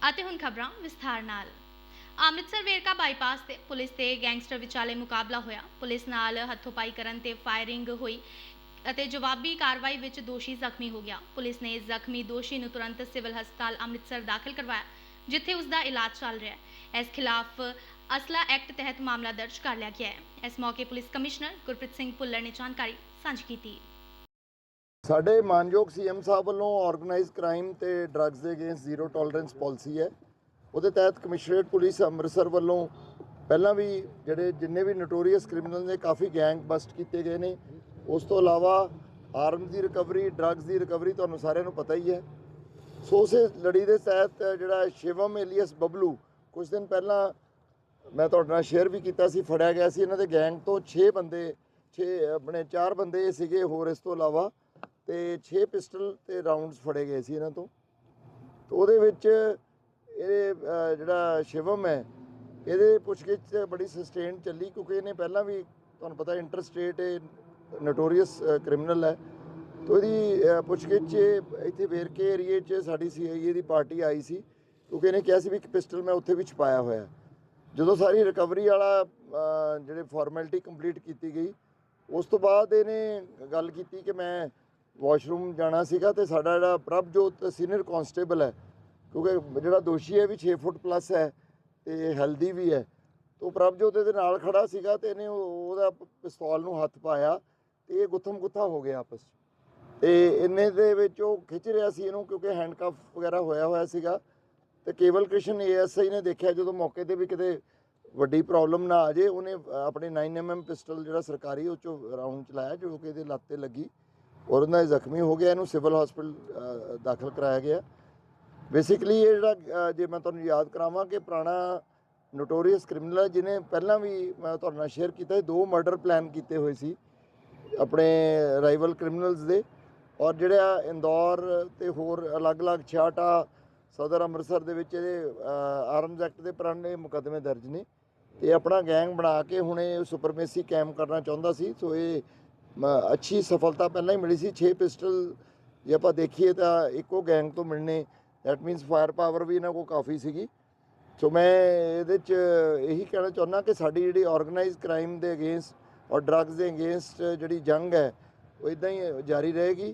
ਅਤੇ ਹੁਣ ਖਬਰਾਂ ਵਿਸਥਾਰ ਨਾਲ। ਅੰਮ੍ਰਿਤਸਰ ਵੇਰਕਾ ਬਾਈਪਾਸ ਤੇ ਪੁਲਿਸ ਤੇ ਗੈਂਗਸਟਰ ਵਿਚਾਲੇ ਮੁਕਾਬਲਾ ਹੋਇਆ। ਪੁਲਿਸ ਨਾਲ ਹੱਥੋਪਾਈ ਕਰਨ ਤੇ ਫਾਇਰਿੰਗ ਹੋਈ ਅਤੇ ਜਵਾਬੀ ਕਾਰਵਾਈ ਵਿੱਚ ਦੋਸ਼ੀ ਜ਼ਖਮੀ ਹੋ ਗਿਆ। ਪੁਲਿਸ ਨੇ ਜ਼ਖਮੀ ਦੋਸ਼ੀ ਨੂੰ ਤੁਰੰਤ ਸਿਵਲ ਹਸਪਤਾਲ ਅੰਮ੍ਰਿਤਸਰ ਦਾਖਲ ਕਰਵਾਇਆ, ਜਿੱਥੇ ਉਸ ਦਾ ਇਲਾਜ ਚੱਲ ਰਿਹਾ ਹੈ। ਇਸ ਖਿਲਾਫ ਅਸਲਾ ਐਕਟ ਤਹਿਤ ਮਾਮਲਾ ਦਰਜ ਕਰ ਲਿਆ ਗਿਆ ਹੈ। ਇਸ ਮੌਕੇ ਪੁਲਿਸ ਕਮਿਸ਼ਨਰ ਗੁਰਪ੍ਰੀਤ ਸਿੰਘ ਭੁੱਲਰ ਨੇ ਜਾਣਕਾਰੀ ਸਾਂਝੀ ਕੀਤੀ। ਸਾਡੇ ਮਾਨਯੋਗ ਸੀਐਮ ਸਾਹਿਬ ਵੱਲੋਂ ਆਰਗੇਨਾਈਜ਼ ਕ੍ਰਾਈਮ ਤੇ ਡਰੱਗਸ ਦੇ ਅਗੇਂਸਟ ਜ਼ੀਰੋ ਟੋਲਰੈਂਸ ਪਾਲਿਸੀ ਹੈ। ਉਹਦੇ ਤਹਿਤ ਕਮਿਸ਼ਨਰੇਟ ਪੁਲਿਸ ਅੰਮ੍ਰਿਤਸਰ ਵੱਲੋਂ ਪਹਿਲਾਂ ਵੀ ਜਿਹੜੇ ਜਿੰਨੇ ਵੀ ਨੋਟੋਰੀਅਸ ਕ੍ਰਿਮੀਨਲ ਨੇ, ਕਾਫੀ ਗੈਂਗ ਬਸਟ ਕੀਤੇ ਗਏ ਨੇ। ਉਸ ਤੋਂ ਇਲਾਵਾ ਆਰਮਸ ਦੀ ਰਿਕਵਰੀ ਡਰੱਗਸ ਦੀ ਰਿਕਵਰੀ ਤੁਹਾਨੂੰ ਸਾਰਿਆਂ ਨੂੰ ਪਤਾ ਹੀ ਹੈ। ਸੋ ਉਸੇ ਲੜੀ ਦੇ ਤਹਿਤ ਜਿਹੜਾ ਸ਼ਿਵਮ ਏਲੀਅਸ ਬਬਲੂ ਕੁਝ ਦਿਨ ਪਹਿਲਾਂ ਮੈਂ ਤੁਹਾਡੇ ਨਾਲ ਸ਼ੇਅਰ ਵੀ ਕੀਤਾ ਸੀ, ਫੜਿਆ ਗਿਆ ਸੀ। ਇਹਨਾਂ ਦੇ ਗੈਂਗ ਤੋਂ 6 ਬੰਦੇ 6 ਆਪਣੇ 4 ਬੰਦੇ ਸੀਗੇ। ਹੋਰ ਇਸ ਤੋਂ ਇਲਾਵਾ ਤੇ 6 ਪਿਸਟਲ ਤੇ ਰਾਉਂਡਸ ਫੜੇ ਗਏ ਸੀ ਇਹਨਾਂ ਤੋਂ। ਤੇ ਉਹਦੇ ਵਿੱਚ ਇਹ ਜਿਹੜਾ ਸ਼ਿਵਮ ਹੈ, ਇਹਦੇ ਪੁੱਛਗਿੱਛ ਬੜੀ ਸਸਟੇਨ ਚੱਲੀ ਕਿਉਂਕਿ ਇਹਨੇ ਪਹਿਲਾਂ ਵੀ ਤੁਹਾਨੂੰ ਪਤਾ ਇੰਟਰ ਸਟੇਟ ਇਹ ਨੋਟੋਰੀਅਸ ਕ੍ਰਿਮੀਨਲ ਹੈ। ਤੋ ਇਹਦੀ ਪੁੱਛਗਿੱਛ ਇੱਥੇ ਵੇਰਕੇ ਏਰੀਏ 'ਚ ਸਾਡੀ ਸੀਆਈਏ ਦੀ ਪਾਰਟੀ ਆਈ ਸੀ ਕਿਉਂਕਿ ਇਹਨੇ ਕਿਹਾ ਸੀ ਵੀ ਇੱਕ ਪਿਸਟਲ ਮੈਂ ਉੱਥੇ ਵੀ ਛੁਪਾਇਆ ਹੋਇਆ। ਜਦੋਂ ਸਾਰੀ ਰਿਕਵਰੀ ਵਾਲਾ ਜਿਹੜੇ ਫਾਰਮੈਲਿਟੀ ਕੰਪਲੀਟ ਕੀਤੀ ਗਈ, ਉਸ ਤੋਂ ਬਾਅਦ ਇਹਨੇ ਗੱਲ ਕੀਤੀ ਕਿ ਮੈਂ ਵਾਸ਼ਰੂਮ ਜਾਣਾ ਸੀਗਾ ਤੇ ਸਾਡਾ ਜਿਹੜਾ ਪ੍ਰਭਜੋਤ ਸੀਨੀਅਰ ਕਾਂਸਟੇਬਲ ਹੈ ਕਿਉਂਕਿ ਜਿਹੜਾ ਦੋਸ਼ੀ ਹੈ ਵੀ 6 ਫੁੱਟ ਪਲੱਸ ਹੈ ਤੇ ਹੈਲਦੀ ਵੀ ਹੈ ਤੋ ਪ੍ਰਭਜੋਤ ਦੇ ਨਾਲ ਖੜਾ ਸੀਗਾ ਤੇ ਇਹਨੇ ਉਹ- ਉਹਦਾ ਪਿਸਤੌਲ ਨੂੰ ਹੱਥ ਪਾਇਆ ਤੇ ਇਹ ਗੁੱਥਮ ਗੁੱਥਾ ਹੋ ਗਿਆ ਆਪਸ 'ਚ। ਤੇ ਇੰਨੇ ਦੇ ਵਿੱਚ ਉਹ ਖਿੱਚ ਰਿਹਾ ਸੀ ਇਹਨੂੰ ਕਿਉਂਕਿ ਹੈਂਡਕਫ ਵਗੈਰਾ ਹੋਇਆ ਹੋਇਆ ਸੀਗਾ ਤੇ ਕੇਵਲ ਕ੍ਰਿਸ਼ਨ ਏਐਸਆਈ ਨੇ ਦੇਖਿਆ ਜਦੋਂ ਮੌਕੇ ਤੇ ਵੀ ਕਿਤੇ ਵੱਡੀ ਪ੍ਰੋਬਲਮ ਨਾ ਆ ਜੇ ਉਹਨੇ ਅ, ਆਪਣੇ 9mm ਪਿਸਟਲ ਜਿਹੜਾ ਸਰਕਾਰੀ ਉਹ ਚੋਂ ਰਾਉਂਡ ਚਲਾਇਆ ਜੋ ਕਿ ਇਹਦੇ ਲੱਤ ਤੇ ਲੱਗੀ। ਔਰ ਉਹਦਾ ਜ਼ਖਮੀ ਹੋ ਗਿਆ, ਇਹਨੂੰ ਸਿਵਲ ਹਸਪੀਟਲ ਦਾਖਲ ਕਰਾਇਆ ਗਿਆ। ਬੇਸਿਕਲੀ ਇਹ ਜਿਹੜਾ ਜੇ ਮੈਂ ਤੁਹਾਨੂੰ ਯਾਦ ਕਰਾਵਾਂ ਕਿ ਪੁਰਾਣਾ ਨੋਟੋਰੀਅਸ ਕ੍ਰਿਮੀਨਲ ਹੈ ਜਿਹਨੇ ਪਹਿਲਾਂ ਵੀ ਮੈਂ ਤੁਹਾਡੇ ਨਾਲ ਸ਼ੇਅਰ ਕੀਤਾ ਸੀ ਦੋ ਮਰਡਰ ਪਲਾਨ ਕੀਤੇ ਹੋਏ ਸੀ ਆਪਣੇ ਰਾਈਵਲ ਕ੍ਰਿਮੀਨਲਸ ਦੇ। ਔਰ ਜਿਹੜਾ ਇੰਦੌਰ ਤੇ ਹੋਰ ਅਲੱਗ-ਅਲੱਗ ਛਾਟਾ ਸਦਰ ਅੰਮ੍ਰਿਤਸਰ ਦੇ ਵਿੱਚ ਇਹਦੇ ਆਰਮਜ਼ ਐਕਟ ਦੇ ਪੁਰਾਣੇ ਮੁਕੱਦਮੇ ਦਰਜ ਨੇ। ਤੇ ਆਪਣਾ ਗੈਂਗ ਬਣਾ ਕੇ ਹੁਣ ਇਹ ਸੁਪਰਮੇਸੀ ਕਾਇਮ ਕਰਨਾ ਚਾਹੁੰਦਾ ਸੀ, ਸੋ ਇਹ ਅੱਛੀ ਸਫਲਤਾ ਪਹਿਲਾਂ ਹੀ ਮਿਲੀ ਸੀ 6 ਪਿਸਟਲ ਜੇ ਆਪਾਂ ਦੇਖੀਏ ਤਾਂ ਇੱਕੋ ਗੈਂਗ ਤੋਂ ਮਿਲਣੇ ਦੈਟ ਮੀਨਸ ਫਾਇਰ ਪਾਵਰ ਵੀ ਇਹਨਾਂ ਕੋਲ ਕਾਫੀ ਸੀਗੀ। ਸੋ ਮੈਂ ਇਹਦੇ ਚ ਇਹੀ ਕਹਿਣਾ ਚਾਹੁੰਦਾ ਕਿ ਸਾਡੀ ਜਿਹੜੀ ਆਰਗੇਨਾਈਜ਼ ਕ੍ਰਾਈਮ ਦੇ ਅਗੇਂਸਟ ਔਰ ਡਰੱਗਸ ਦੇ ਅਗੇਂਸਟ ਜਿਹੜੀ ਜੰਗ ਹੈ, ਉਹ ਇਦਾਂ ਹੀ ਜਾਰੀ ਰਹੇਗੀ।